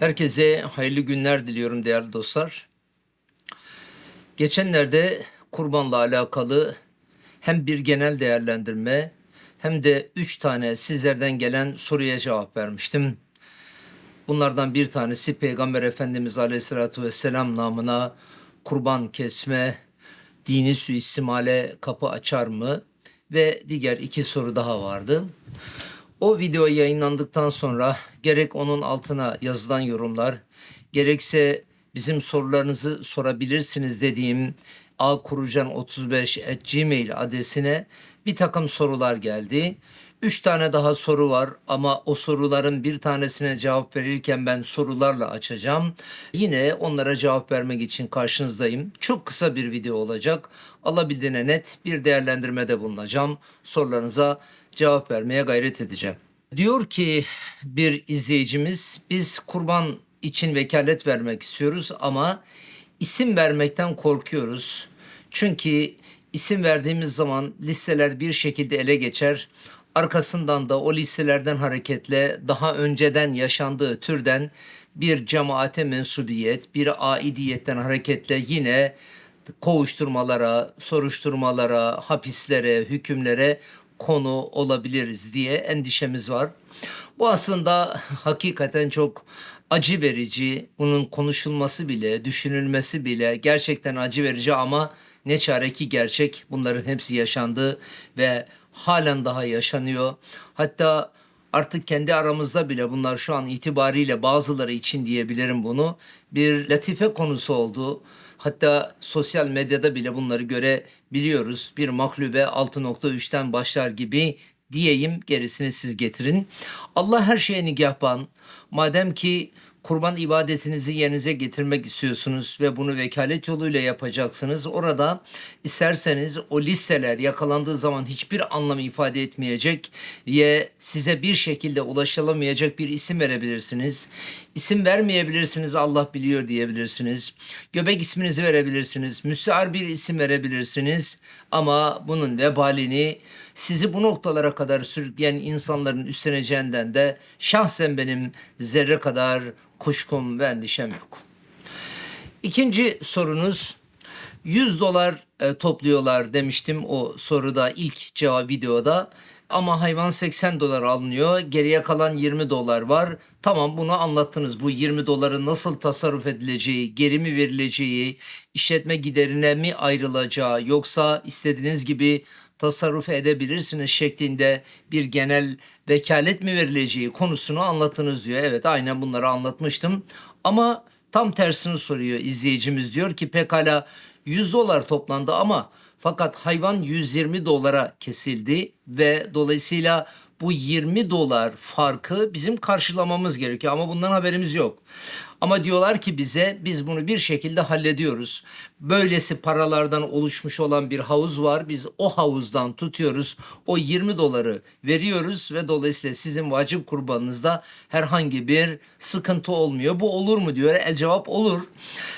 Herkese hayırlı günler diliyorum değerli dostlar. Geçenlerde kurbanla alakalı hem bir genel değerlendirme hem de üç tane sizlerden gelen soruya cevap vermiştim. Bunlardan bir tanesi Peygamber Efendimiz Aleyhisselatü Vesselam namına kurban kesme, dini suistimale kapı açar mı? Ve diğer iki soru daha vardı. O video yayınlandıktan sonra gerek onun altına yazılan yorumlar, gerekse bizim sorularınızı sorabilirsiniz dediğim akurucan35 adresine bir takım sorular geldi. Üç tane daha soru var ama o soruların bir tanesine cevap verirken ben sorularla açacağım. Yine onlara cevap vermek için karşınızdayım. Çok kısa bir video olacak. Alabildiğine net bir değerlendirmede bulunacağım. Sorularınıza cevap vermeye gayret edeceğim. Diyor ki bir izleyicimiz biz kurban için vekalet vermek istiyoruz ama isim vermekten korkuyoruz. Çünkü isim verdiğimiz zaman listeler bir şekilde ele geçer. Arkasından da o listelerden hareketle daha önceden yaşandığı türden bir cemaate mensubiyet, bir aidiyetten hareketle yine kovuşturmalara, soruşturmalara, hapislere, hükümlere konu olabiliriz diye endişemiz var. Bu aslında hakikaten çok acı verici. Bunun konuşulması bile, düşünülmesi bile gerçekten acı verici ama ne çare ki gerçek. Bunların hepsi yaşandı ve halen daha yaşanıyor. Hatta artık kendi aramızda bile bunlar şu an itibariyle bazıları için diyebilirim bunu bir latife konusu oldu. Hatta sosyal medyada bile bunları görebiliyoruz. Bir maklube 6.3'ten başlar gibi diyeyim gerisini siz getirin. Allah her şeye nigahban. Madem ki kurban ibadetinizi yerinize getirmek istiyorsunuz ve bunu vekalet yoluyla yapacaksınız. Orada isterseniz o listeler yakalandığı zaman hiçbir anlam ifade etmeyecek ve size bir şekilde ulaşılamayacak bir isim verebilirsiniz. İsim vermeyebilirsiniz Allah biliyor diyebilirsiniz. Göbek isminizi verebilirsiniz. Müstear bir isim verebilirsiniz. Ama bunun vebalini sizi bu noktalara kadar sürükleyen insanların üstleneceğinden de şahsen benim zerre kadar kuşkum ve endişem yok. İkinci sorunuz 100 dolar e, topluyorlar demiştim o soruda ilk cevap videoda. Ama hayvan 80 dolar alınıyor. Geriye kalan 20 dolar var. Tamam bunu anlattınız. Bu 20 doların nasıl tasarruf edileceği, geri mi verileceği, işletme giderine mi ayrılacağı yoksa istediğiniz gibi tasarruf edebilirsiniz şeklinde bir genel vekalet mi verileceği konusunu anlatınız diyor. Evet aynen bunları anlatmıştım. Ama tam tersini soruyor izleyicimiz diyor ki pekala 100 dolar toplandı ama fakat hayvan 120 dolara kesildi ve dolayısıyla bu 20 dolar farkı bizim karşılamamız gerekiyor ama bundan haberimiz yok. Ama diyorlar ki bize biz bunu bir şekilde hallediyoruz. Böylesi paralardan oluşmuş olan bir havuz var. Biz o havuzdan tutuyoruz. O 20 doları veriyoruz ve dolayısıyla sizin vacip kurbanınızda herhangi bir sıkıntı olmuyor. Bu olur mu diyor. El cevap olur.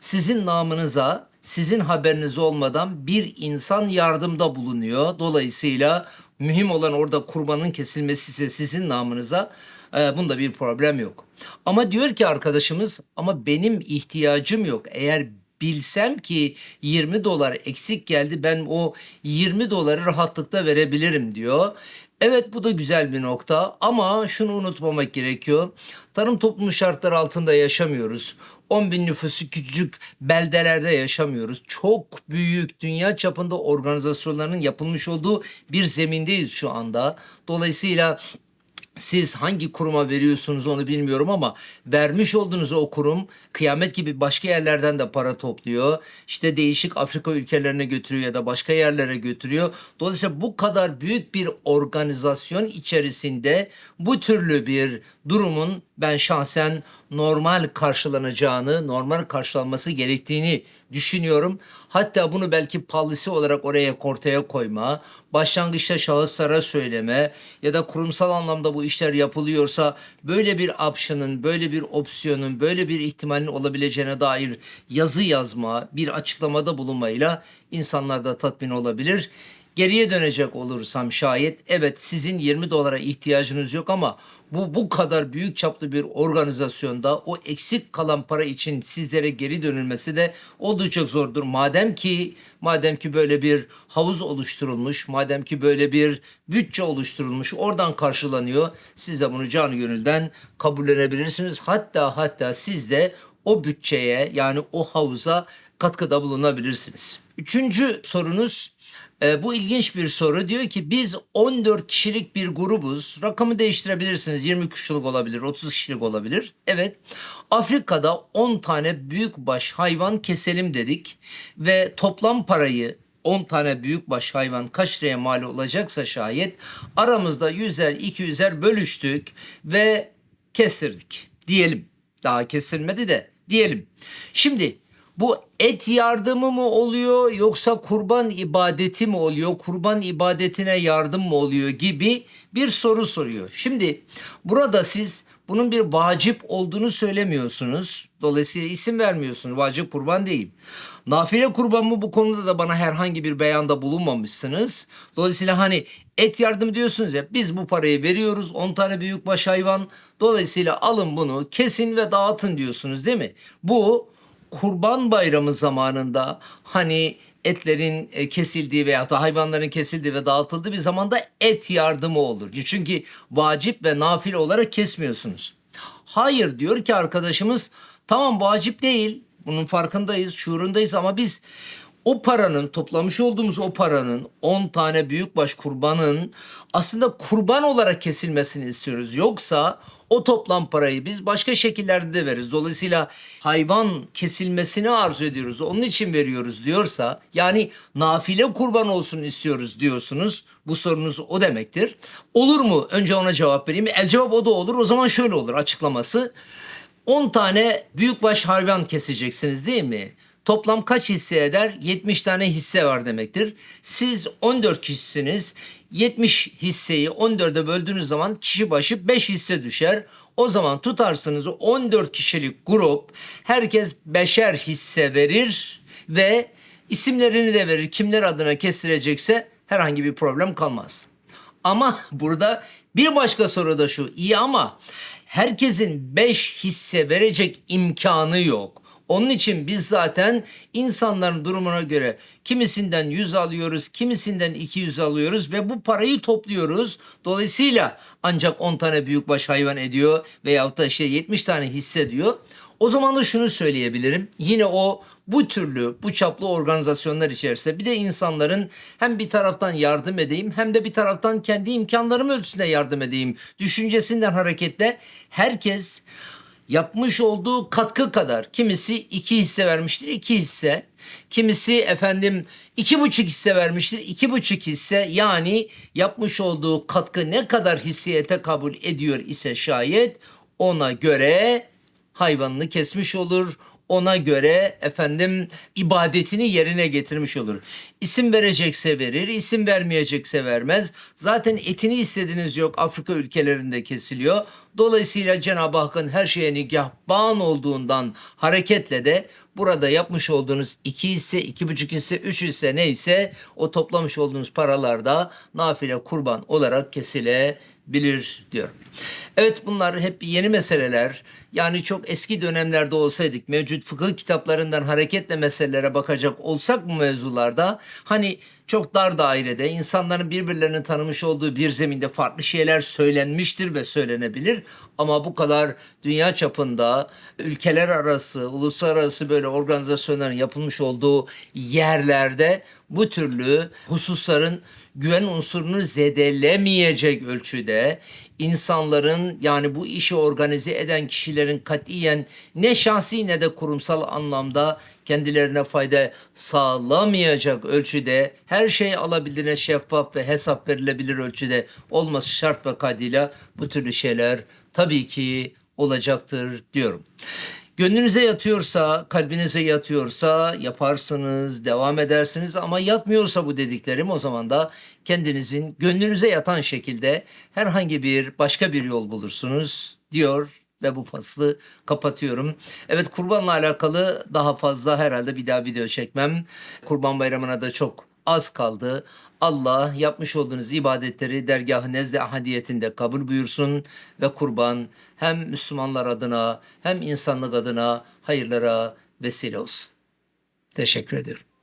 Sizin namınıza sizin haberiniz olmadan bir insan yardımda bulunuyor. Dolayısıyla mühim olan orada kurbanın kesilmesi ise sizin namınıza e, bunda bir problem yok. Ama diyor ki arkadaşımız ama benim ihtiyacım yok. Eğer bilsem ki 20 dolar eksik geldi ben o 20 doları rahatlıkla verebilirim diyor. Evet bu da güzel bir nokta ama şunu unutmamak gerekiyor. Tarım toplumu şartları altında yaşamıyoruz. 10 bin nüfusu küçük beldelerde yaşamıyoruz. Çok büyük dünya çapında organizasyonların yapılmış olduğu bir zemindeyiz şu anda. Dolayısıyla siz hangi kuruma veriyorsunuz onu bilmiyorum ama vermiş olduğunuz o kurum kıyamet gibi başka yerlerden de para topluyor. İşte değişik Afrika ülkelerine götürüyor ya da başka yerlere götürüyor. Dolayısıyla bu kadar büyük bir organizasyon içerisinde bu türlü bir durumun ben şahsen normal karşılanacağını, normal karşılanması gerektiğini düşünüyorum. Hatta bunu belki palisi olarak oraya ortaya koyma, başlangıçta şahıslara söyleme ya da kurumsal anlamda bu işler yapılıyorsa böyle bir option'ın, böyle bir opsiyonun, böyle bir ihtimalin olabileceğine dair yazı yazma, bir açıklamada bulunmayla insanlar da tatmin olabilir. Geriye dönecek olursam şayet evet sizin 20 dolara ihtiyacınız yok ama bu bu kadar büyük çaplı bir organizasyonda o eksik kalan para için sizlere geri dönülmesi de oldukça zordur. Madem ki madem ki böyle bir havuz oluşturulmuş, madem ki böyle bir bütçe oluşturulmuş, oradan karşılanıyor. Siz de bunu canı gönülden kabullenebilirsiniz. Hatta hatta siz de o bütçeye yani o havuza katkıda bulunabilirsiniz. Üçüncü sorunuz e, bu ilginç bir soru. Diyor ki biz 14 kişilik bir grubuz. Rakamı değiştirebilirsiniz. 20 kişilik olabilir, 30 kişilik olabilir. Evet. Afrika'da 10 tane büyükbaş hayvan keselim dedik ve toplam parayı 10 tane büyükbaş hayvan kaç liraya mal olacaksa şayet aramızda 100'er 200'er bölüştük ve kestirdik diyelim. Daha kesilmedi de diyelim. Şimdi bu et yardımı mı oluyor yoksa kurban ibadeti mi oluyor? Kurban ibadetine yardım mı oluyor gibi bir soru soruyor. Şimdi burada siz bunun bir vacip olduğunu söylemiyorsunuz. Dolayısıyla isim vermiyorsunuz. Vacip kurban değil. Nafile kurban mı bu konuda da bana herhangi bir beyanda bulunmamışsınız. Dolayısıyla hani et yardım diyorsunuz ya biz bu parayı veriyoruz 10 tane büyükbaş hayvan. Dolayısıyla alın bunu kesin ve dağıtın diyorsunuz değil mi? Bu Kurban Bayramı zamanında hani etlerin e, kesildiği veya da hayvanların kesildiği ve dağıtıldığı bir zamanda et yardımı olur. Çünkü vacip ve nafile olarak kesmiyorsunuz. Hayır diyor ki arkadaşımız tamam vacip değil bunun farkındayız şuurundayız ama biz o paranın toplamış olduğumuz o paranın 10 tane büyükbaş kurbanın aslında kurban olarak kesilmesini istiyoruz. Yoksa o toplam parayı biz başka şekillerde de veririz. Dolayısıyla hayvan kesilmesini arzu ediyoruz. Onun için veriyoruz diyorsa yani nafile kurban olsun istiyoruz diyorsunuz. Bu sorunuz o demektir. Olur mu? Önce ona cevap vereyim. El cevap o da olur. O zaman şöyle olur açıklaması. 10 tane büyükbaş hayvan keseceksiniz değil mi? Toplam kaç hisse eder? 70 tane hisse var demektir. Siz 14 kişisiniz. 70 hisseyi 14'e böldüğünüz zaman kişi başı 5 hisse düşer. O zaman tutarsınız 14 kişilik grup herkes beşer hisse verir ve isimlerini de verir. Kimler adına kestirecekse herhangi bir problem kalmaz. Ama burada bir başka soru da şu. İyi ama herkesin 5 hisse verecek imkanı yok. Onun için biz zaten insanların durumuna göre kimisinden 100 alıyoruz, kimisinden 200 alıyoruz ve bu parayı topluyoruz. Dolayısıyla ancak 10 tane büyükbaş hayvan ediyor veyahut da işte 70 tane hisse diyor. O zaman da şunu söyleyebilirim. Yine o bu türlü, bu çaplı organizasyonlar içerisinde bir de insanların hem bir taraftan yardım edeyim hem de bir taraftan kendi imkanlarım ölçüsünde yardım edeyim düşüncesinden hareketle herkes yapmış olduğu katkı kadar kimisi iki hisse vermiştir iki hisse kimisi efendim iki buçuk hisse vermiştir iki buçuk hisse yani yapmış olduğu katkı ne kadar hissiyete kabul ediyor ise şayet ona göre hayvanını kesmiş olur. Ona göre efendim ibadetini yerine getirmiş olur. İsim verecekse verir, isim vermeyecekse vermez. Zaten etini istediğiniz yok Afrika ülkelerinde kesiliyor. Dolayısıyla Cenab-ı Hakk'ın her şeye nigahban olduğundan hareketle de burada yapmış olduğunuz iki hisse, iki buçuk hisse, üç hisse neyse o toplamış olduğunuz paralarda nafile kurban olarak kesilebilir diyorum. Evet bunlar hep yeni meseleler. Yani çok eski dönemlerde olsaydık mevcut fıkıh kitaplarından hareketle meselelere bakacak olsak bu mevzularda hani çok dar dairede insanların birbirlerini tanımış olduğu bir zeminde farklı şeyler söylenmiştir ve söylenebilir. Ama bu kadar dünya çapında ülkeler arası, uluslararası böyle organizasyonların yapılmış olduğu yerlerde bu türlü hususların güven unsurunu zedelemeyecek ölçüde insanların yani bu işi organize eden kişilerin katiyen ne şahsi ne de kurumsal anlamda kendilerine fayda sağlamayacak ölçüde her şey alabildiğine şeffaf ve hesap verilebilir ölçüde olması şart ve kaydıyla bu türlü şeyler tabii ki olacaktır diyorum. Gönlünüze yatıyorsa, kalbinize yatıyorsa yaparsınız, devam edersiniz ama yatmıyorsa bu dediklerim o zaman da kendinizin gönlünüze yatan şekilde herhangi bir başka bir yol bulursunuz diyor ve bu faslı kapatıyorum. Evet kurbanla alakalı daha fazla herhalde bir daha video çekmem. Kurban bayramına da çok az kaldı. Allah yapmış olduğunuz ibadetleri dergah-ı nezd-i ahadiyetinde kabul buyursun ve kurban hem Müslümanlar adına hem insanlık adına hayırlara vesile olsun. Teşekkür ediyorum.